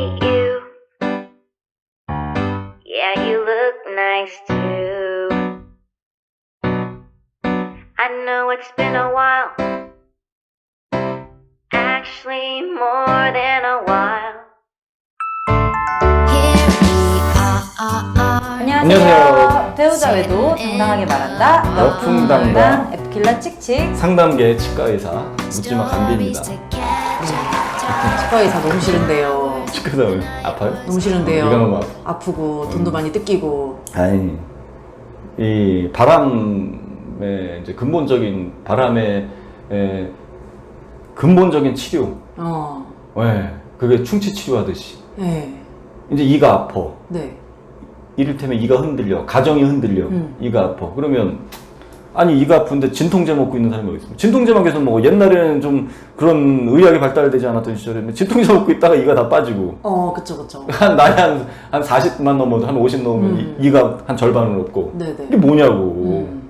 meet you. Yeah, you look nice too. I know it's been a while. Actually, more than a while. 안녕하세요. 안녕하세요. 배우자 외도 당당하게 말한다. 여풍당당. 에프킬라 칙칙. 상담계 치과의사 묻지마 간비입니다. 치과 의사 너무 싫은데요. 치과의사 왜 아파요? 너무 싫은데요. 너무 아파. 아프고 돈도 많이 뜯기고. 아니 이 바람의 이제 근본적인 바람의 에, 근본적인 치료 어. 왜 그게 충치 치료하듯이 네. 이제 이가 아파 네. 이를테면 이가 흔들려 가정이 흔들려 음. 이가 아파 그러면 아니 이가 아픈데 진통제 먹고 있는 사람이 어디 있어 진통제만 계속 먹어 옛날에는 좀 그런 의학이 발달되지 않았던 시절에는 진통제 먹고 있다가 이가 다 빠지고 어, 그쵸, 그쵸. 한 나이 한, 한 40만 넘어도 한 50 넘으면 음. 이, 가한 절반은 없고 네네. 이게 뭐냐고 음.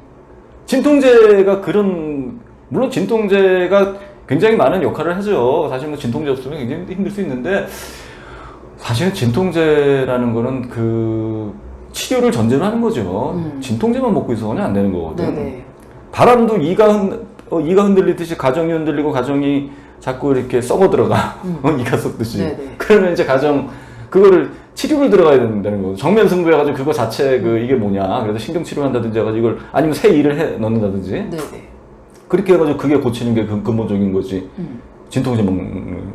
진통제가 그런 물론 진통제가 굉장히 많은 역할을 하죠 사실 뭐 진통제 없으면 굉장히 힘들 수 있는데 사실은 진통제라는 거는 그 치료를 전제로 하는 거죠 음. 진통제만 먹고 있어서는 안 되는 거거든 네네. 바람도 이가 흔 어, 이가 흔들리듯이 가정이 흔들리고 가정이 자꾸 이렇게 썩어 들어가 음. 어, 이가 썩듯이 네네. 그러면 이제 가정 그거를 치료를 들어가야 된다는 거죠 정면 승부해가지고 그거 자체 그 이게 뭐냐 그래서 신경 치료 한다든지 해가지고 이걸 아니면 새 일을 해 넣는다든지 네네. 그렇게 해가지고 그게 고치는 게 근- 근본적인 거지 음. 진통제 먹는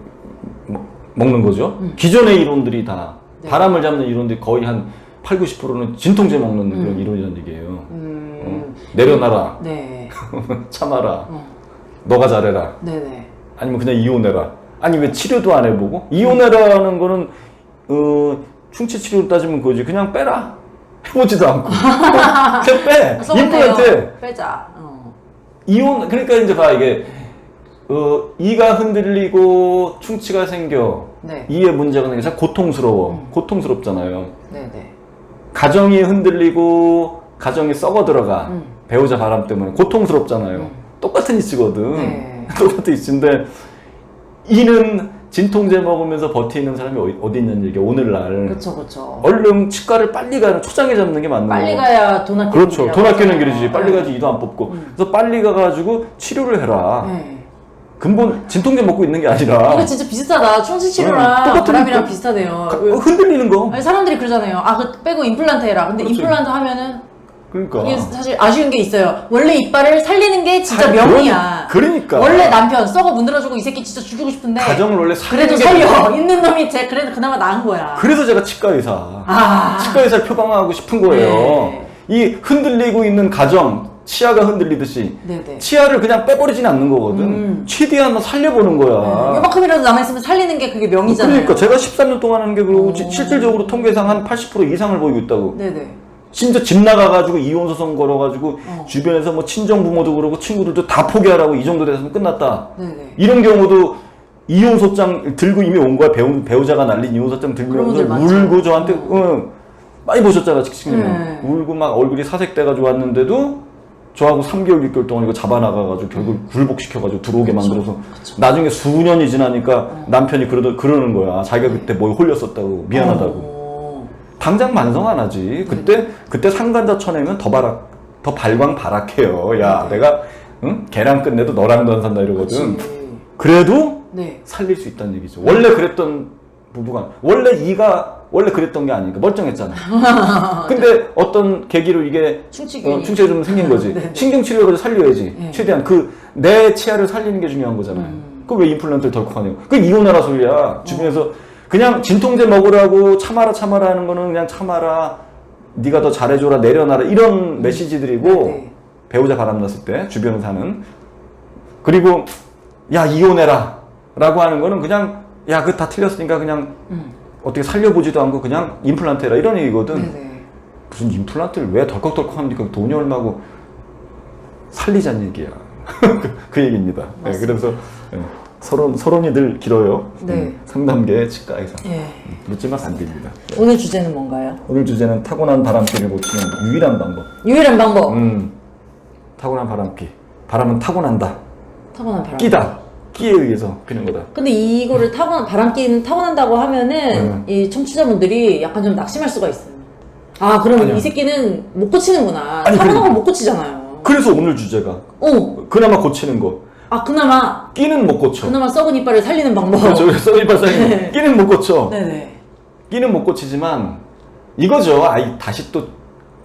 먹- 먹는 거죠 음. 기존의 이론들이 다 네. 바람을 잡는 이론들이 거의 한 8, 90%는 진통제 먹는 그런 음. 이론이라는 얘기예요 어? 음. 내려놔라 네. 참아라 어. 너가 잘해라 네네. 아니면 그냥 이혼해라 아니 왜 치료도 안 해보고 이혼해라는 거는 어 충치 치료로 따지면 그거지 그냥 빼라 해보지도 않고 그냥 빼. 임플란트 빼자. 어. 이혼 그러니까 이제 봐 이게 어 이가 흔들리고 충치가 생겨 네. 이에 문제가 생겨서 고통스러워 음. 고통스럽잖아요 네네. 가정이 흔들리고 가정이 썩어 들어가 음. 배우자 바람 때문에 고통스럽잖아요 음. 똑같은 이치거든 네. 똑같은 이치인데 이는 진통제 먹으면서 버티는 사람이 어디, 어디 있는 얘기야 오늘날 그쵸, 그쵸. 얼른 치과를 빨리 가는 초장에 잡는 게 맞는 빨리 거 가야 돈 아끼는 그렇죠 돈 아끼는. 길이지 빨리 네. 가지 이도 안 뽑고 음. 그래서 빨리 가가지고 치료를 해라 네. 근본 진통제 먹고 있는 게 아니라 이거 진짜 비슷하다. 충치 치료랑 응, 똑같으니까. 바람이랑 비슷하대요. 가- 어, 흔들리는 거 아니, 사람들이 그러잖아요. 아, 그 빼고 임플란트 해라. 근데 그렇죠. 임플란트 하면은 그러니까 이게 사실 아쉬운 게 있어요. 원래 이빨을 살리는 게 진짜 명이야. 그러니- 그러니까. 원래 남편 썩어 문드러지고 이 새끼 진짜 죽이고 싶은데 가정을 원래 살리는 그래도 게 살려. 있는 놈이 제 그래도 그나마 나은 거야. 그래서 제가 치과 의사 아. 치과 의사를 표방하고 싶은 거예요 네. 이 흔들리고 있는 가정 치아가 흔들리듯이 네네. 치아를 그냥 빼버리진 않는 거거든. 음. 최대한 살려보는 거야. 요만큼이라도 남아있으면 살리는 게 그게 명이잖아요. 그러니까 제가 13년 동안 하는 게 그러고 오. 지- 실질적으로 통계상 한 80% 이상을 보이고 있다고. 네네. 진짜 집 나가가지고 이혼 소송 걸어가지고 어. 주변에서 뭐 친정 부모도 그러고 친구들도 다 포기하라고 이 정도 됐으면 끝났다. 네네. 이런 경우도 이혼 소장 들고 이미 온 거야 배우, 배우자가 날린 이혼 소장 그런 들면서 분들 많죠. 울고 저한테 어. 응, 많이 보셨잖아 직신님 네. 울고 막 얼굴이 사색돼가지고 왔는데도 저하고 3개월 6개월 동안 이거 잡아나가가지고 결국 굴복시켜가지고 들어오게 음. 그쵸. 만들어서 그쵸. 나중에 수년이 지나니까 남편이 그러더, 그러는 거야 자기가 그때 뭐 홀렸었다고 미안하다고 어. 당장 반성 안 하지 그때 그때 상간자 쳐내면 더 바락 더 발광 바락해요 야 네. 내가 응? 걔랑 끝내도 너랑도 안 산다 이러거든 그치. 그래도 네. 살릴 수 있다는 얘기죠. 원래 그랬던 부부가 원래 이가 원래 그랬던 게 아니니까 멀쩡했잖아. 근데 어떤 계기로 이게 충치균이. 어, 충치가 좀 생긴 거지. 네. 신경 치료해서 살려야지. 네. 최대한 그 내 치아를 살리는 게 중요한 거잖아요. 음. 그왜 임플란트를 덜컥 하냐고. 그 이혼하라 소리야. 주변에서 그냥 진통제 먹으라고 참아라 참아라 하는 거는 그냥 참아라. 네가 더 잘해줘라 내려놔라 이런 메시지들이고 네. 배우자 바람났을 때 주변에 사는 그리고 야 이혼해라 라고 하는 거는 그냥 야 그 다 틀렸으니까 그냥 음. 어떻게 살려보지도 않고 그냥 임플란트 해라 이런 얘기거든 네네. 무슨 임플란트를 왜 덜컥덜컥 합니까 돈이 얼마고 살리자는 얘기야 그, 그 얘기입니다 네. 그래서 네, 서론, 서론이 늘 길어요 네. 음, 상담계 치과 의사 예. 묻지마 간디입니다 오늘 주제는 뭔가요? 오늘 주제는 타고난 바람기를 고치는 유일한 방법 유일한 방법. 음, 타고난 바람기 바람은 타고난다 타고난 바람. 끼다 끼에 의해서 그런 거다. 근데 이거를 타고 바람기는 타고난다고 하면은 네. 이 청취자분들이 약간 좀 낙심할 수가 있어요. 아 그럼 아니요. 이 새끼는 못 고치는구나. 아니, 타고난 그럼- 건못 고치잖아요. 그래서 오늘 주제가 어. 그나마 고치는 거. 아 그나마 끼는 못 고쳐. 그나마 썩은 이빨을 살리는 방법. 그렇죠. 써이발상이 네. 끼는 못 고쳐. 네네. 끼는 못 고치지만 이거죠. 아이 다시 또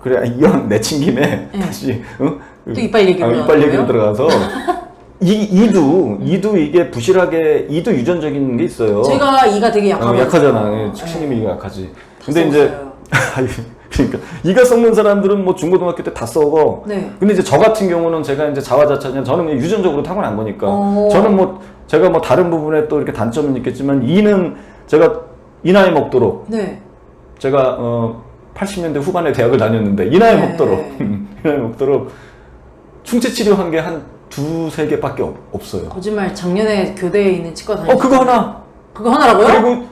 그래 이왕 내친 김에 네. 다시 어? 또 이빨 얘기로 아, 이빨 얘기로? 들어가서 이 이도 이도 이게 부실하게 이도 유전적인 게 있어요. 제가 이가 되게 어, 약하거든요. 약하잖아. 측신님이 이가 약하지. 다 근데 이제 그러니까 이가 썩는 사람들은 뭐 중고등학교 때 다 썩어. 네. 근데 이제 저 같은 경우는 제가 이제 자화자찬 저는 그냥 유전적으로 타고난 거니까 어. 저는 뭐 제가 뭐 다른 부분에 또 이렇게 단점은 있겠지만 이는 제가 이 나이 먹도록 네. 제가 어 80년대 후반에 대학을 다녔는데 이 나이 네. 먹도록 이 나이 먹도록 충치 치료한 게한 두세 개밖에 없, 없어요. 거짓말 작년에 교대에 있는 치과 다녔어요. 어 그거 하나 그거 하나라고요? 그리고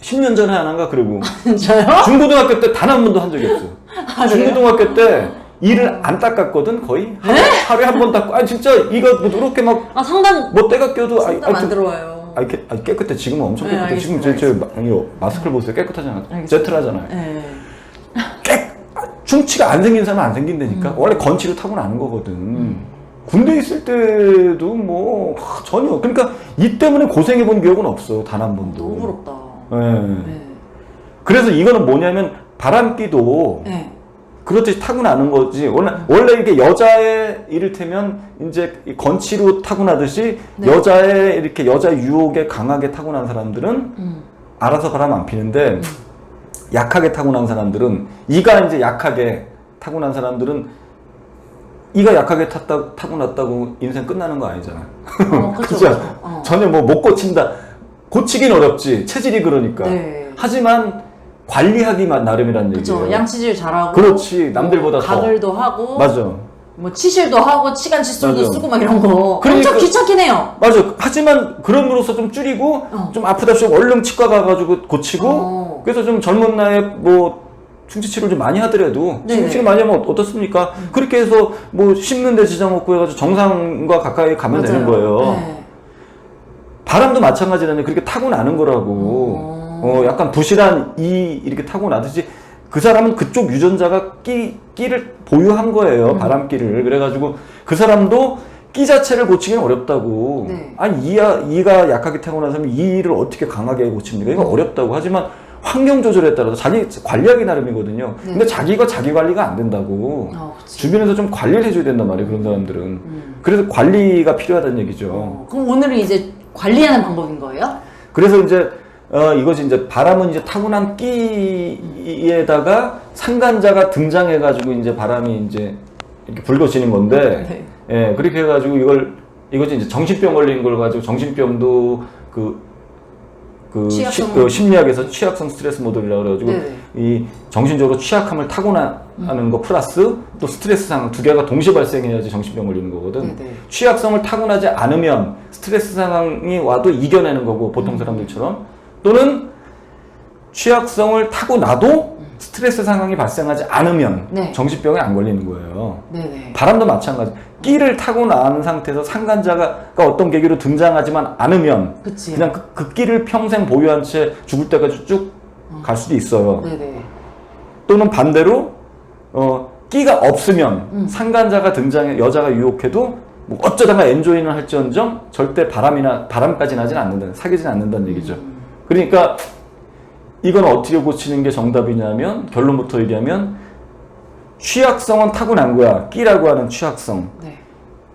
10년 전에 하나인가 그리고 진짜요? 중고등학교 때 단 한 번도 한 적이 없어요. 아, 그래요? 중고등학교 때 이를 안 닦았거든 거의 하루, 하루에 한 번 닦고 아 진짜 이가 뭐 이렇게 막 뭐 아 상담 때가 껴도 아, 상담 안 좀- 들어와요. 아, 이렇게, 아, 깨끗해 지금은 엄청 네, 깨끗해 지금 제, 제 마, 이거 마스크를 보세요 깨끗하잖아 알겠습니다. 제틀하잖아요 네. 깨 아, 충치가 안 생긴 사람은 안 생긴다니까 음. 원래 건치로 타고 나는 거거든 군대 있을 때도 뭐 하, 전혀 그러니까 이 때문에 고생해 본 기억은 없어요 단한 번도 너무 부럽다. 예. 네. 그래서 이거는 뭐냐면 바람기도 네. 그렇듯이 타고나는 거지. 원래, 원래 이게 여자의 이를테면 이제 이 건치로 타고나듯이 네. 여자의 이렇게 여자 유혹에 강하게 타고난 사람들은 음. 알아서 바람 안 피는데 약하게 타고난 사람들은 이가 이제 약하게 타고난 사람들은 이가 약하게 탔다, 타고났다고 인생 끝나는 거 아니잖아. 어, 그쵸, 그죠? 그쵸. 어. 전혀 뭐 못 고친다. 고치긴 어렵지. 체질이 그러니까. 네. 하지만 관리하기만 나름이라는 그쵸. 얘기예요. 양치질 잘하고. 그렇지. 남들보다 뭐 더. 가글도 하고. 맞아. 뭐 치실도 하고 치간 칫솔도 맞아. 쓰고 막 이런 거. 그러니까- 엄청 귀찮긴 해요. 맞아. 하지만 그럼으로써 좀 줄이고 어. 좀 아프다 싶으면 얼른 치과 가가지고 고치고 어. 그래서 좀 젊은 나이에 뭐 충치 치료를 좀 많이 하더라도 네네. 충치 치료 많이 하면 어떻습니까? 그렇게 해서 뭐 씹는데 지장 없고 해가지고 정상과 가까이 가면 되는 맞아요. 거예요. 네. 바람도 마찬가지라는 그렇게 타고 나는 거라고. 어. 어, 약간 부실한 이 이렇게 타고 나듯이 그 사람은 그쪽 유전자가 끼 끼를 보유한 거예요. 음. 바람기를. 그래가지고 그 사람도 끼 자체를 고치기는 어렵다고. 네. 아니 이가 이가 약하게 타고난 사람이 이를 어떻게 강하게 고칩니까? 이거 음. 어렵다고. 하지만 환경 조절에 따라서 자기 관리하기 나름이거든요. 네. 근데 자기가 자기 관리가 안 된다고. 어, 그치. 주변에서 좀 관리를 해줘야 된단 말이에요. 그런 사람들은. 음. 그래서 관리가 필요하다는 얘기죠. 어, 그럼 오늘은 이제 관리하는 방법인 거예요? 그래서 이제 어 이것이 이제 바람은 이제 타고난 끼에다가 상간자가 등장해가지고 이제 바람이 이제 이렇게 불거지는 건데 네. 예 그렇게 해가지고 이걸 이것이 이제 정신병 걸린 걸 가지고 정신병도 그 그 취약성. 심리학에서 취약성 스트레스 모델이라고 그래가지고 네네. 이 정신적으로 취약함을 타고나는 거 플러스 또 스트레스 상황 두 개가 동시에 발생해야지 정신병 걸리는 거거든. 네네. 취약성을 타고나지 않으면 스트레스 상황이 와도 이겨내는 거고 음. 보통 사람들처럼 또는 취약성을 타고나도 스트레스 상황이 발생하지 않으면 네. 정신병에 안 걸리는 거예요. 네네. 바람도 마찬가지. 끼를 타고 난 상태에서 상간자가 어떤 계기로 등장하지만 않으면 그치. 그냥 그, 그 끼를 평생 보유한 채 죽을 때까지 쭉 갈 수도 있어요. 네네. 또는 반대로 어, 끼가 없으면 음. 상간자가 등장해 여자가 유혹해도 뭐 어쩌다가 엔조이는 할지언정 절대 바람이나 바람까지 나진 않는다 사귀진 않는다는 얘기죠. 음. 그러니까 이건 어떻게 고치는 게 정답이냐면 결론부터 얘기하면 취약성은 타고난 거야. 끼라고 하는 취약성. 네.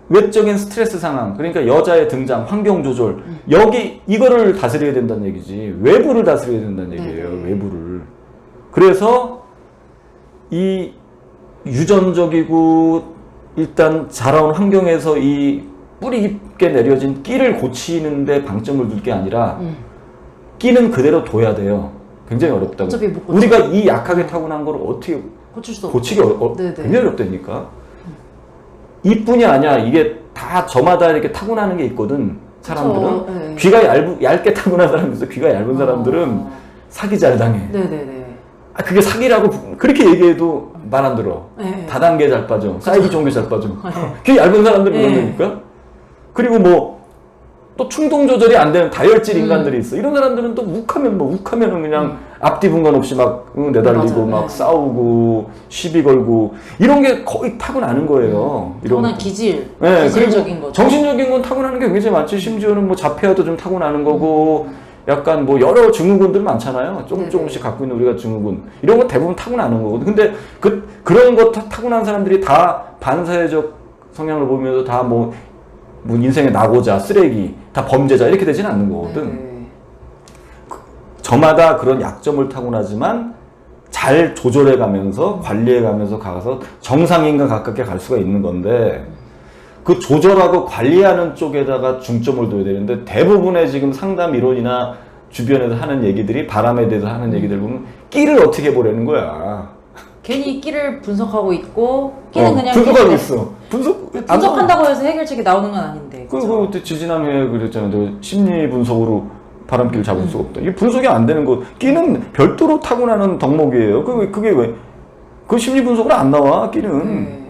외적인 스트레스 상황, 그러니까 여자의 등장, 환경 조절, 음. 여기 이거를 다스려야 된다는 얘기지. 외부를 다스려야 된다는 얘기예요. 네네. 외부를. 그래서 이 유전적이고 일단 자라온 환경에서 이 뿌리 깊게 내려진 끼를 고치는데 방점을 둘 게 아니라 음. 끼는 그대로 둬야 돼요. 굉장히 어렵다고. 어차피 못 고쳐. 우리가 이 약하게 타고난 걸 어떻게 고칠 수 없고. 고치기 어, 어, 네네. 굉장히 어렵다니까. 이뿐이 아니야. 이게 다 저마다 이렇게 타고나는 게 있거든. 사람들은 그쵸, 네. 귀가 얇, 얇게 타고난 사람이 있어. 귀가 얇은 사람들은 어. 사기 잘 당해. 네네네. 아, 그게 사기라고 그렇게 얘기해도 말 안 들어. 네. 다단계 잘 빠져. 좋은 게잘 빠져. 귀 얇은 사람들은 네. 그런다니까. 그리고 뭐 또 충동 조절이 안 되는 다혈질 인간들이 있어. 이런 사람들은 또 욱하면 뭐 욱하면은 그냥 앞뒤 분간 없이 막 응, 내달리고 맞아요. 막 네. 싸우고 시비 걸고 이런 게 거의 타고나는 거예요. 이런 타고난 거. 기질, 네, 기질적인 그리고 거죠. 정신적인 건 타고나는 게 굉장히 많지. 심지어는 뭐 자폐아도 좀 타고나는 거고, 약간 뭐 여러 증후군들 많잖아요. 조금 네네. 조금씩 갖고 있는 우리가 증후군. 이런 거 대부분 타고나는 거거든. 근데 그, 그런 거 타, 타고난 사람들이 다 반사회적 성향을 보면서 다 뭐, 뭐 인생의 낙오자, 쓰레기, 다 범죄자 이렇게 되지는 않는 거거든. 네. 저마다 그런 약점을 타고나지만 잘 조절해 가면서 관리해 가면서 가서 정상인과 가깝게 갈 수가 있는 건데 그 조절하고 관리하는 쪽에다가 중점을 둬야 되는데 대부분의 지금 상담 이론이나 주변에서 하는 얘기들이 바람에 대해서 하는 얘기들 보면 끼를 어떻게 보려는 거야. 괜히 끼를 분석하고 있고 끼는 어, 그냥 분석하고 끼인데 있어. 분석 안 분석한다고 해서 해결책이 나오는 건 아닌데. 그? 그, 그때 지지난해 그랬잖아요. 너 심리 분석으로 바람길을 잡을 수가 없다. 이게 분석이 안 되는 거. 끼는 별도로 타고나는 덕목이에요. 그, 그게 왜? 그 심리 분석으로 안 나와, 끼는. 네.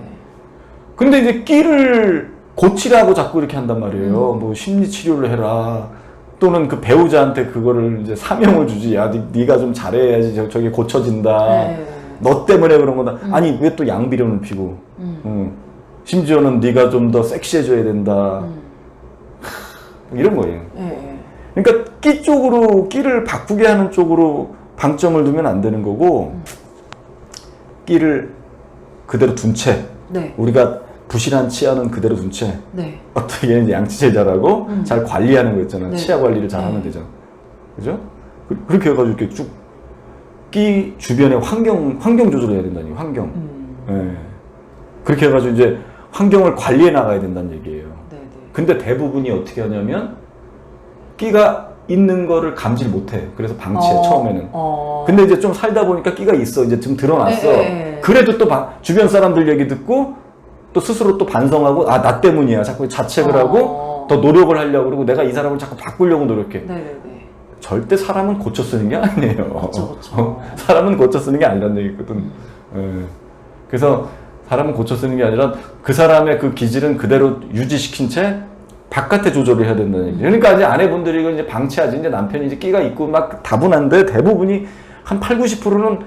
근데 이제 끼를 고치라고 자꾸 이렇게 한단 말이에요. 뭐 심리 치료를 해라. 또는 그 배우자한테 그거를 이제 사명을 주지. 야, 니, 네가 좀 잘해야지 저, 저게 고쳐진다. 네. 너 때문에 그런 거다. 아니, 왜 또 양비론을 피고. 음. 응. 심지어는 네가 좀 더 섹시해져야 된다. 음. 이런 거예요. 네, 네. 그러니까 끼 쪽으로 끼를 바꾸게 하는 쪽으로 방점을 두면 안 되는 거고 끼를 그대로 둔채 네. 우리가 부실한 치아는 그대로 둔 채 네. 어떻게 이제 양치 제일 잘하고 음. 잘 관리하는 거 있잖아요. 네. 치아 관리를 잘 하면 네. 되죠. 그죠? 그, 렇게 해가지고 이렇게 쭉 끼 주변의 환경 환경 조절을 해야 된다니 환경. 음. 예. 그렇게 해가지고 이제 환경을 관리해 나가야 된다는 얘기예요. 네, 네. 근데 대부분이 어떻게 하냐면 끼가 있는 거를 감지를 못해. 그래서 방치해 어, 처음에는. 어. 근데 이제 좀 살다 보니까 끼가 있어. 이제 좀 드러났어. 네, 네, 네. 그래도 또 바- 주변 사람들 얘기 듣고 또 스스로 또 반성하고 아 나 때문이야. 자꾸 자책을 어. 하고 더 노력을 하려고 그러고 내가 이 사람을 자꾸 바꾸려고 노력해. 네, 네, 네. 절대 사람은 고쳐 쓰는 게 아니에요. 그쵸, 그쵸. 사람은 고쳐 쓰는 게 아니라는 얘기거든. 예. 그래서 사람은 고쳐 쓰는 게 아니라 그 사람의 그 기질은 그대로 유지시킨 채 바깥에 조절을 해야 된다는 얘기. 그러니까 이제 아내분들이 이걸 이제 방치하지. 이제 남편이 이제 끼가 있고 막 다분한데 대부분이 한 8, 90%는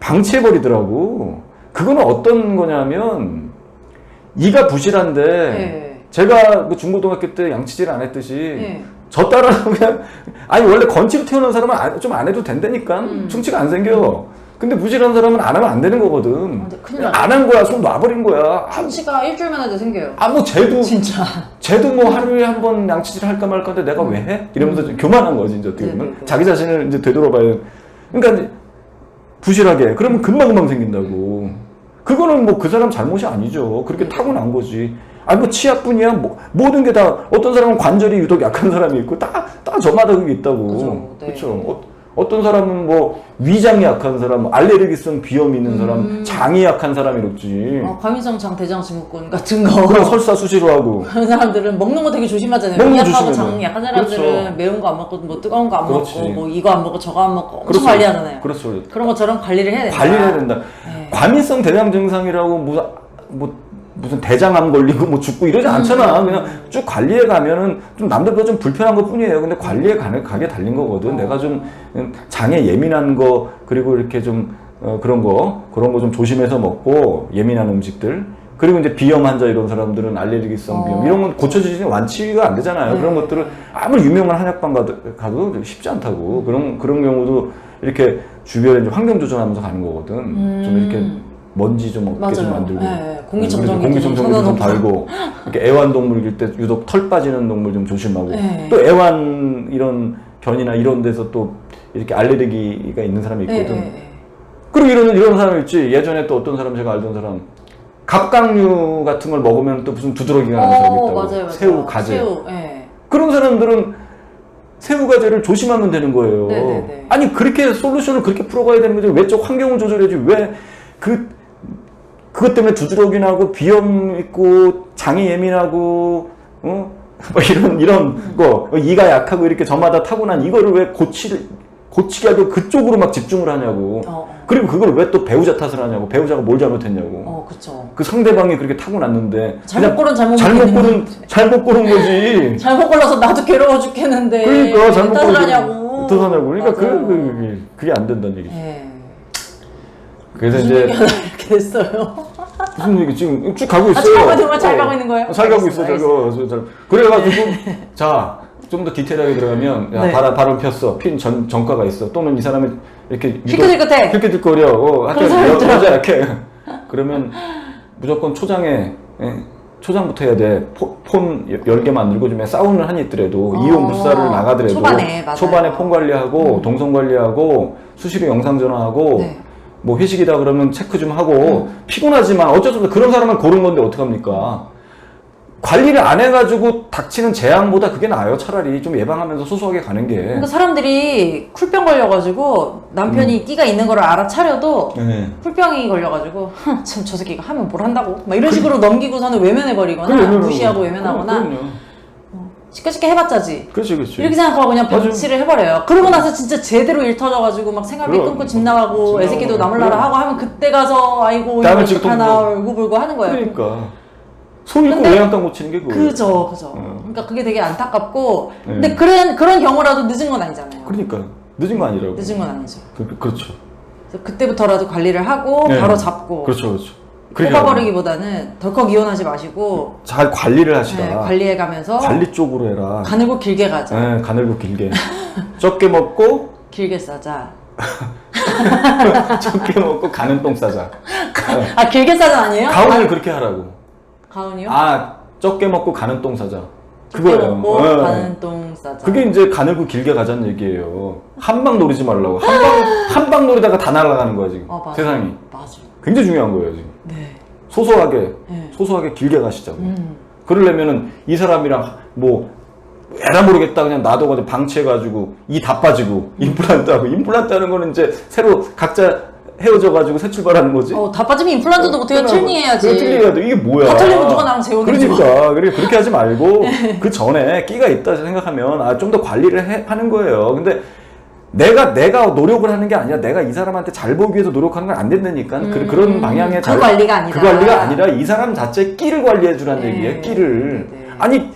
방치해 버리더라고. 그거는 어떤 거냐면 이가 부실한데 네. 제가 그 중고등학교 때 양치질 안 했듯이 네. 저 그냥 아니 원래 건치로 태어난 사람은 좀 안 해도 된다니까 음. 충치가 안 생겨 근데 부실한 사람은 안 하면 안 되는 거거든 근데 큰일 나죠. 안한 거야 손 놔버린 거야 충치가 일주일만 해도 생겨요. 아 뭐 쟤도 진짜. 쟤도 뭐 하루에 한 번 양치질 할까 말까 한데 내가 왜 해? 이러면서 좀 교만한 거지 이제 어떻게 보면 음. 네네네. 자기 자신을 이제 되돌아봐야 그러니까 부실하게 그러면 금방 금방 생긴다고 그거는 뭐 그 사람 잘못이 아니죠 그렇게 네. 타고난 거지 아니 뭐 치아뿐이야 뭐 모든 게 다 어떤 사람은 관절이 유독 약한 사람이 있고 다 다 저마다 그게 있다고 그죠, 네. 그렇죠 어, 어떤 사람은 뭐 위장이 약한 사람 뭐 알레르기성 비염 있는 사람 음. 장이 약한 사람이 이렇지 어, 과민성 장 대장 증후군 같은 거. 그럼 설사 수시로 하고 그런 사람들은 먹는 거 되게 조심하잖아요. 먹는 거 위약하고 조심해요. 장 약한 사람들은 그렇죠. 매운 거 안 먹고 뭐 뜨거운 거 안 그렇지. 먹고 뭐 이거 안 먹고 저거 안 먹고 엄청 그렇죠. 관리하잖아요. 그렇죠 그런 것처럼 관리를 해야 된다. 관리를 해야 된다. 네. 과민성 대장 증상이라고 무슨 뭐 무슨 대장암 걸리고 뭐 죽고 이러지 않잖아. 음. 그냥 쭉 관리해 가면은 좀 남들보다 좀 불편한 것 뿐이에요. 근데 관리에 가게, 가게 달린 거거든. 어. 내가 좀 장에 예민한 거 그리고 이렇게 좀 어, 그런 거 그런 거 좀 조심해서 먹고 예민한 음식들. 그리고 이제 비염 환자 이런 사람들은 알레르기성 비염 어. 이런 건 고쳐지지 완치가 안 되잖아요. 네. 그런 것들은 아무리 유명한 한약방 가도, 가도 쉽지 않다고. 그런 그런 경우도 이렇게 주변에 이제 환경 조절하면서 가는 거거든. 좀 이렇게 음. 먼지 좀 없게 좀 맞아요. 만들고 네, 공기청정기 공기 좀 청정기 좀 선호놓고. 달고 이렇게 애완동물일 때 유독 털 빠지는 동물 좀 조심하고 네. 또 애완 이런 견이나 이런 데서 또 이렇게 알레르기가 있는 사람이 네, 있거든. 네, 네. 그리고 이런 이런 사람 있지. 예전에 또 어떤 사람 제가 알던 사람 갑각류 같은 걸 먹으면 또 무슨 두드러기가 나는 사람이 어, 있다고. 맞아요, 맞아요. 새우, 가재. 새우, 예. 그런 사람들은 새우 가재를 조심하면 되는 거예요. 네 네 네. 아니 그렇게 솔루션을 그렇게 풀어가야 되는 거죠. 왜쪽 환경을 조절해야지 왜 그 그것 때문에 두드러기 나고 비염 있고 장이 예민하고 어? 뭐 이런 이런 거 이가 약하고 이렇게 저마다 타고난 이거를 왜 고치 고치게 하고 그쪽으로 막 집중을 하냐고. 어, 어. 그리고 그걸 왜 또 배우자 탓을 하냐고. 배우자가 뭘 잘못했냐고. 어, 그쵸. 그 상대방이 그렇게 타고났는데 잘못 고른 잘못 잘못 고른 잘못 고른 거지. 잘못 골라서 나도 괴로워 죽겠는데. 그러니까 잘못 탓을 고른 하냐고. 어떡하냐고. 그러니까 그. 그, 그게, 그게 안 된다는 얘기지. 예. 그래서 이제 이렇게 됐어요. 무슨 얘기 지금 쭉 가고 아, 있어요. 있는 거야? 잘 가고 있는 거예요? 잘 가고 있어. 잘 알겠습니다, 가고 있어. 잘. 그래가지고 자. 좀 더 디테일하게 들어가면 야, 네. 바람 바람 폈어 핀 전, 전과가 있어 또는 이 사람이 이렇게 힐끗힐끗해. 힐끗힐거려 어, 하여튼 그런 사람 여- 있더라고. 여자 이렇게 그러면 무조건 초장에 예, 초장부터 해야 돼. 포- 폰 10개 만들고 좀 싸우는 한이 있더라도 어, 이용 불사를 나가더라도 초반에, 맞아요. 초반에 폰 관리하고 음. 동선 관리하고 수시로 영상 전화하고 네. 뭐 회식이다 그러면 체크 좀 하고 피곤하지만 어쩔 수 없어 그런 사람을 고른 건데 어떡합니까? 관리를 안 해가지고 닥치는 재앙보다 그게 나아요. 차라리 좀 예방하면서 소소하게 가는 게. 그러니까 사람들이 쿨병 걸려가지고 남편이 끼가 있는 걸 알아차려도 네. 쿨병이 걸려가지고 참 저 새끼가 하면 뭘 한다고 막 이런 식으로 넘기고서는 외면해버리거나 그래, 외면하고. 무시하고 외면하거나 그럼, 그럼요. 시끄럽게 해봤자지 그렇지, 그렇지. 이렇게 생각하고 그냥 맞아요. 병치를 해버려요 그러고 나서 진짜 제대로 일 터져가지고 막 생활비 그럼. 끊고 집 나가고 집 애새끼도 나가고. 나물라라 그럼. 하고 하면 그때 가서 아이고 다음에 이거 지금 하나 또 울고 불고 하는 거예요 그러니까. 손 잃고 근데- 외양간 고치는 게 그거예요. 그죠 그죠 어. 그러니까 그게 되게 안타깝고 네. 근데 그런 그런 경우라도 늦은 건 아니잖아요 그러니까. 늦은 거 아니라고. 늦은 건 아니죠 그, 그- 그렇죠. 그래서 그때부터라도 관리를 하고 네. 바로 잡고 그렇죠, 그렇죠. 하면 뽑아버리기보다는 덜컥 이혼하지 마시고 잘 관리를 하시라. 네, 관리해가면서 관리 쪽으로 해라. 가늘고 길게 가자 네, 가늘고 길게. 적게 먹고, 길게 싸자 적게 먹고 가는 똥 싸자. 아 길게 싸자 아니에요? 가훈이를 아, 그렇게 하라고. 가훈이요? 아, 적게 먹고 가는 똥 싸자. 그거예요. 먹고 네. 가는 똥 싸자 그게 이제 가늘고 길게 가자는 얘기예요. 한 방 노리지 말라고. 한 방, 한 방 노리다가 다 날아가는 거야, 지금. 어, 맞아. 세상이. 맞아 굉장히 중요한 거예요, 지금. 네 소소하게, 네. 소소하게 길게 가시자고. 음. 그러려면은 이 사람이랑 뭐, 에라 모르겠다. 그냥 놔둬가지고 방치해가지고 이 다 빠지고 임플란트 하고 임플란트 하는 거는 이제 새로 각자 헤어져가지고 새 출발하는 거지. 어, 다 빠지면 임플란트도 끝나고. 틀니해야지 그거 틀니해야 돼. 이게 뭐야? 다 틀리면 누가 나랑 재혼해 그러니까 그래 그렇게 하지 말고 그 전에 끼가 있다 생각하면 아 좀 더 관리를 해, 하는 거예요. 근데 내가 내가 노력을 하는 게 아니라 내가 이 사람한테 잘 보기 위해서 노력하는 건 안 된다니까 그, 음, 그 런 방향의 그 관리가 아니라. 그 관리가 아니라 이 사람 자체 끼를 관리해 주라는 네. 얘기예요. 끼를 네, 네. 아니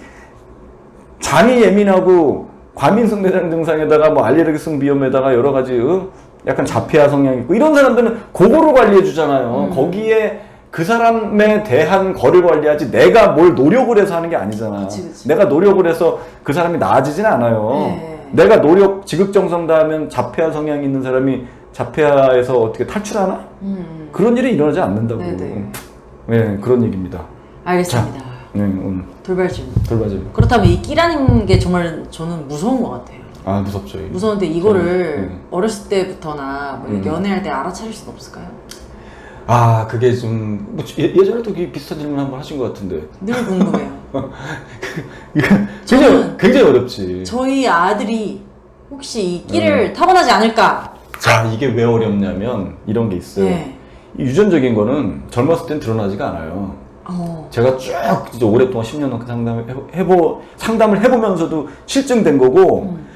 장이 예민하고 과민성 대장 증상에다가 뭐 알레르기성 비염에다가 여러 가지 어? 약간 자폐아 성향 있고 이런 사람들은 그거를 관리해 주잖아요. 음. 거기에 그 사람에 대한 거를 관리하지 내가 뭘 노력을 해서 하는 게 아니잖아. 그치, 그치. 내가 노력을 해서 그 사람이 나아지진 않아요. 네. 내가 노력 지극정성 다 하면 자폐아 성향이 있는 사람이 자폐아에서 어떻게 탈출하나? 음, 그런 일이 일어나지 않는다고. 네네. 네, 그런 얘기입니다. 알겠습니다 네, 오늘 돌발 질문 돌봐지. 그렇다면 이 끼라는 게 정말 저는 무서운 것 같아요 아 무섭죠. 이게. 무서운데 이거를 음. 어렸을 때부터나 뭐 음. 연애할 때 알아차릴 수는 없을까요? 아 그게 좀 뭐, 예, 예전에도 그 비슷한 질문 한번 하신 것 같은데 늘 궁금해요. 이거 저는- 굉장히 굉장히 어렵지. 저희 아들이 혹시 이 음. 끼를 타고나지 않을까? 자 이게 왜 어렵냐면 이런 게 있어요. 네. 이 유전적인 거는 젊었을 땐 드러나지가 않아요. 어. 제가 쭉 진짜 오랫동안 10년 넘게 상담을 해보, 해보 상담을 해보면서도 실증된 거고 음.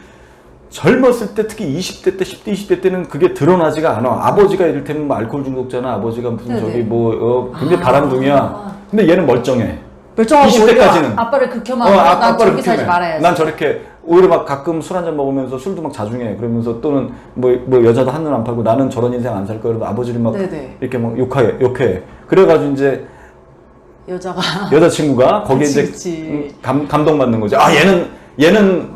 젊었을 때 특히 20대 때 10대 20대 때는 그게 드러나지가 않아 아버지가 이를테면 뭐 알코올 중독자나 아버지가 무슨 네네. 저기 뭐 어, 굉장히 아. 바람둥이야 근데 얘는 멀쩡해 멀쩡하고 20대 오히려 까지는. 아빠를 극혐하고 어, 난 아, 아빠를 저렇게 살지. 말아야지. 난 저렇게 오히려 막 가끔 술 한 잔 먹으면서 술도 막 자중해 그러면서 또는 뭐, 뭐 여자도 한눈 안 팔고 나는 저런 인생 안 살 거야 그래도 아버지를 막 네네. 이렇게 막 욕해 욕해 그래가지고 이제 여자가 여자친구가 거기에 그치, 이제 그치. 음, 감, 감동받는 거지. 아, 얘는, 얘는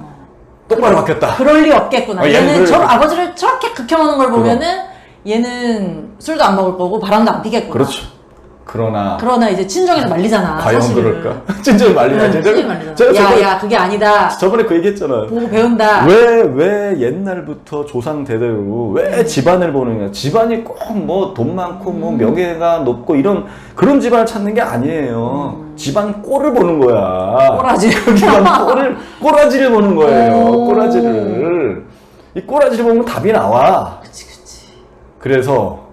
똑바로 바뀌었다. 그럴 리 없겠구나. 아, 얘는 얘는 그럴 저 리- 아버지를 저렇게 극혐하는 걸 보면은 얘는 술도 안 먹을 거고 바람도 안 피겠구나. 그렇죠. 그러나, 그러나 이제 친정에서 말리잖아. 과연 사실은. 그럴까? 진짜 말리자. 응, 제가, 친정이 말리잖아. 제가 야, 저번에, 야, 그게 아니다. 저번에 그 얘기 했잖아. 보고 배운다. 왜, 왜 옛날부터 조상 대대로 왜 집안을 보느냐. 집안이 꼭 뭐 돈 많고 뭐 명예가 높고 이런 그런 집안을 찾는 게 아니에요. 집안 꼴을 보는 거야. 꼬라지. 그 집안 꼴을, 꼬라지를 보는 거예요. 오. 꼬라지를. 이 꼬라지를 보면 답이 나와. 그치, 그치. 그래서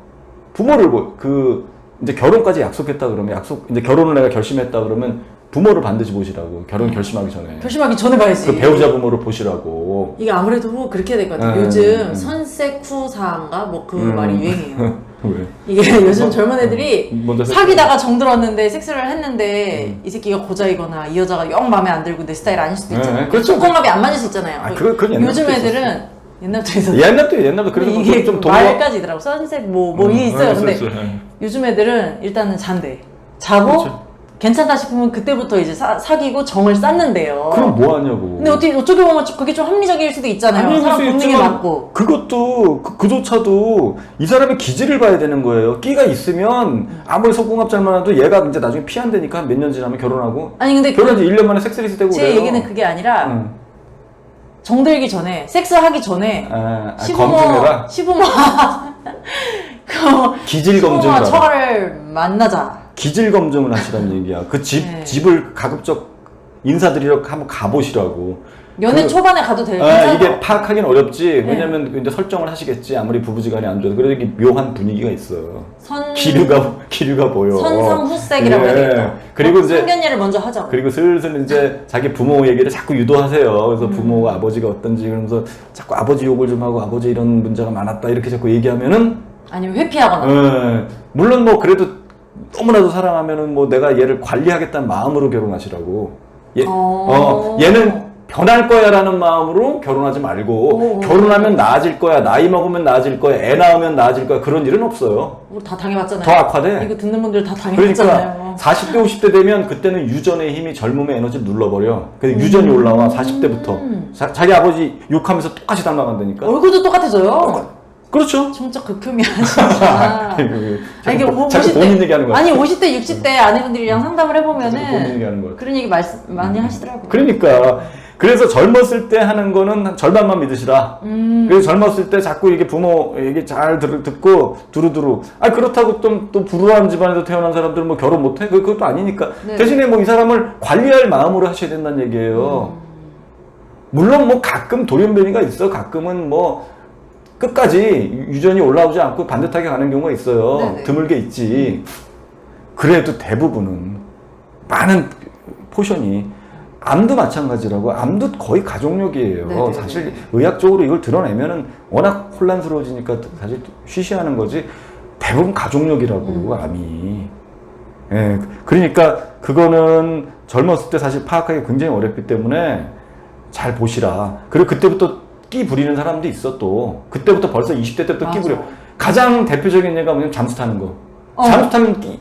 부모를 보- 그 이제 결혼까지 약속했다 그러면 약속 이제 결혼을 내가 결심했다 그러면 부모를 반드시 보시라고 결혼 결심하기 전에 결심하기 전에 봐야지. 그 배우자 부모를 보시라고 이게 아무래도 그렇게 될것 같아요. 음, 요즘 음. 선세쿠사인가 뭐 그 음. 말이 유행이에요. 왜? 이게 요즘 젊은 애들이 먼저 사귀다가 정들었는데 섹스를 했는데 음. 이 새끼가 고자이거나 이 여자가 영 마음에 안 들고 내 스타일 아닐 수도 네, 있잖아요. 그렇죠. 속궁합이 안 맞을 수 있잖아요. 아, 그건 옛날부터 요즘. 애들은 옛날부터 있었어. 옛날부터 옛날부터 그래서 이게 좀좀 말까지 있더라고. 선셋 뭐뭐 이게 있어요. 근데 요 즘 애들은 일단은 잔대. 자고 그렇죠. 괜찮다 싶으면 그때부터 이제 사, 사귀고 정을 쌓는데요. 그럼 뭐 하냐고. 근데 어떻게 어떻게 보면 그게 좀 합리적일 수도 있잖아요. 사람 수 본능에 맞고. 그것도 그, 그조차도 이 사람의 기질을 봐야 되는 거예요. 끼가 있으면 아무리 속궁합 잘 만나도 얘가 이제 나중에 피안 되니까 몇 년 지나면 결혼하고 아니 근데 결혼 이제 1년 만에 섹스리스 되고 제 그래요. 얘기는 그게 아니라 응. 정들기 전에 섹스하기 전에 아, 아, 시부모 검증해라. 시부모 그 기질 검증을 하라. 처가를 만나자. 기질 검증을 하시라는 얘기야. 그 집 네. 집을 가급적 인사드리러 한번 가보시라고. 연애 그- 초반에 가도 될 아. 이게 파악하기는 어렵지. 네. 왜냐면 그 이제 설정을 하시겠지. 아무리 부부지간이 안 좋아도 그래도 이게 묘한 분위기가 있어요. 선 기류가 기류가 보여. 선상후색이라고 예. 해야 되겠다. 그리고 이제 상견례를 먼저 하자. 그리고 슬슬 이제 자기 부모 얘기를 자꾸 유도하세요. 그래서 부모가 아버지가 어떤지 그러면서 자꾸 아버지 욕을 좀 하고 아버지 이런 문제가 많았다 이렇게 자꾸 얘기하면은 아니면 회피하거나. 예, 물론 뭐 그래도 너무나도 사랑하면은 뭐 내가 얘를 관리하겠다는 마음으로 결혼하시라고. 얘, 어. 어, 얘는 변할 거야라는 마음으로 결혼하지 말고 오. 결혼하면 나아질 거야 나이 먹으면 나아질 거야 애 낳으면 나아질 거야 그런 일은 없어요. 우리 다 당해봤잖아요. 더 악화돼. 이거 듣는 분들 다 당해봤잖아요. 그러니까 40대 50대 되면 그때는 유전의 힘이 젊음의 에너지를 눌러버려. 그래서 유전이 음. 올라와 40대부터 자, 기 아버지 욕하면서 똑같이 닮아간다니까. 얼굴도 똑같아져요. 그렇죠. 진짜 극혐이야 진짜. 아니, 이게 뭐 자꾸 50대 본인 얘기하는 거야. 아니 50대 60대 아내분들이랑 상담을 자꾸 본인 해보면은 얘기하는 거야. 그런 얘기 말씀 많이 하시더라고요. 그러니까 그래서 젊었을 때 하는 거는 절반만 믿으시라. 음. 그래서 젊었을 때 자꾸 이게 부모 얘기 잘 들, 듣고 두루두루. 아 그렇다고 좀또 불우한 집안에서 태어난 사람들은 뭐 결혼 못해? 그- 그것도 아니니까. 네. 대신에 뭐 이 사람을 관리할 마음으로 하셔야 된다는 얘기예요. 음. 물론 뭐 가끔 돌연변이가 있어. 가끔은 뭐 끝까지 유- 유전이 올라오지 않고 반듯하게 가는 경우가 있어요. 네네. 드물게 있지. 그래도 대부분은 많은 포션이 암도 마찬가지라고 암도 거의 가족력이에요. 네네네. 사실 의학적으로 이걸 드러내면은 워낙 혼란스러워지니까 사실 쉬쉬하는 거지 대부분 가족력이라고 음. 암이. 예, 그러니까 그거는 젊었을 때 사실 파악하기 굉장히 어렵기 때문에 잘 보시라. 그리고 그때부터 끼 부리는 사람도 있어 또. 그때부터 벌써 20대 때부터 끼 맞아. 부려. 가장 대표적인 예가 뭐냐면 잠수 타는 거. 어. 잠수 타면 끼,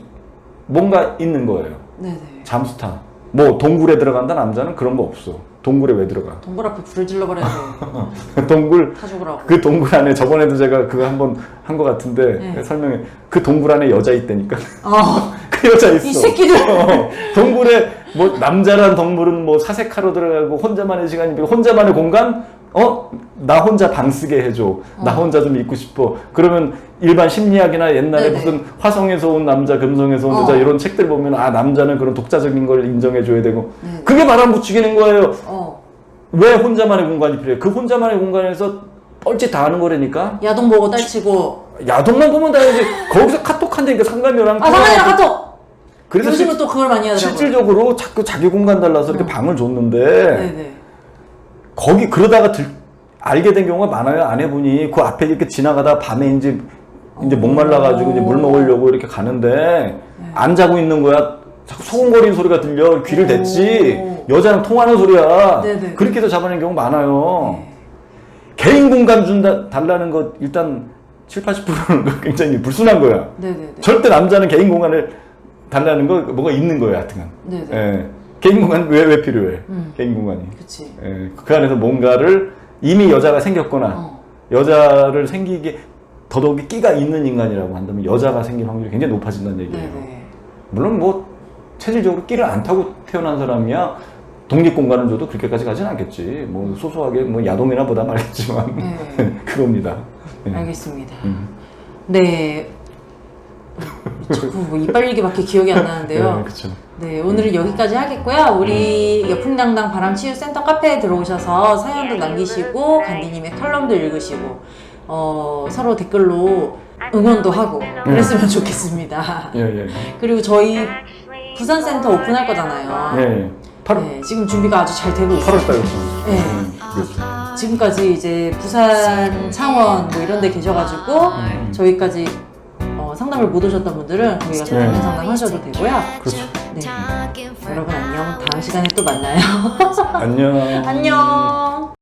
뭔가 있는 거예요. 네네. 잠수 타. 뭐 동굴에 들어간다 남자는 그런 거 없어. 동굴에 왜 들어가? 동굴 앞에 불을 질러버려야 돼. 동굴 타 죽으라고. 그 동굴 안에 저번에도 제가 그거 한번 한 거 같은데 네. 설명해. 그 동굴 안에 여자 있다니까. 아, 그 여자 있어. 이 새끼들. 어, 동굴에 뭐 남자란 동물은 뭐 사색하러 들어가고 혼자만의 시간이 필요- 혼자만의 공간 어 나 혼자 방 쓰게 해줘 나 어. 혼자 좀 있고 싶어 그러면 일반 심리학이나 옛날에 네네. 무슨 화성에서 온 남자 금성에서 온 어. 여자 이런 책들 보면 아 남자는 그런 독자적인 걸 인정해 줘야 되고 네. 그게 바람 붙이기는 거예요 어. 왜 혼자만의 공간이 필요해 그 혼자만의 공간에서 뻘짓 다 하는 거라니까 야동 보고 딸치고. 야동만 보면 다 이제 거기서 카톡 한다니까 상관녀랑 아 상관이랑 카톡. 그래서 요즘은 실- 또 그걸 많이 하더라고요. 실질적으로 자꾸 자기 공간 달라서 이렇게 어. 방을 줬는데 네네. 거기 그러다가 들, 알게 된 경우가 많아요 아내분이 그 앞에 이렇게 지나가다 밤에 이제 이제 목말라 가지고 이제 물 먹으려고 이렇게 가는데 네. 안 자고 있는 거야 자꾸 소곤거리는 소리가 들려 귀를 댔지 오. 여자랑 통하는 소리야 네네. 그렇게 해서 잡아낸 경우 많아요 네. 개인 공간 준다 달라는 것 일단 7, 80%는 굉장히 불순한 거야 네네네. 절대 남자는 개인 공간을 달라는 거 뭐가 있는 거예요 하여튼간 네네. 예. 개인 공간 왜, 왜 필요해? 음. 개인 공간이. 그치. 예. 그 안에서 뭔가를 이미 여자가 생겼거나 어. 여자를 생기게 더더욱이 끼가 있는 인간이라고 한다면 여자가 생길 확률이 굉장히 높아진다는 얘기예요. 네네. 물론 뭐 체질적으로 끼를 안 타고 태어난 사람이야 독립 공간을 줘도 그렇게까지 가진 않겠지. 뭐 소소하게 뭐 야동이나 보다 말겠지만 네. 그겁니다. 예. 알겠습니다. 음. 네. 자꾸 뭐 이빨 얘기밖에 기억이 안 네, 나는데요. 그렇죠. 네, 오늘은 여기까지 하겠고요. 우리 여풍당당 바람치유센터 카페에 들어오셔서 사연도 남기시고 간디님의 칼럼도 읽으시고 어, 서로 댓글로 응원도 하고 그랬으면 좋겠습니다. 예, 예. 그리고 저희 부산 센터 오픈할 거잖아요. 네. 8월, 네, 지금 준비가 아주 잘 되고 있어요. 8월 달에 네. 그랬어요. 지금까지 이제 부산, 창원 뭐 이런 데 계셔가지고 음. 저희까지 어, 상담을 못 오셨던 분들은 거기 가서 네. 대면 상담 하셔도 되고요. 그렇죠. 네. 여러분 안녕. 다음 시간에 또 만나요. 안녕. 안녕.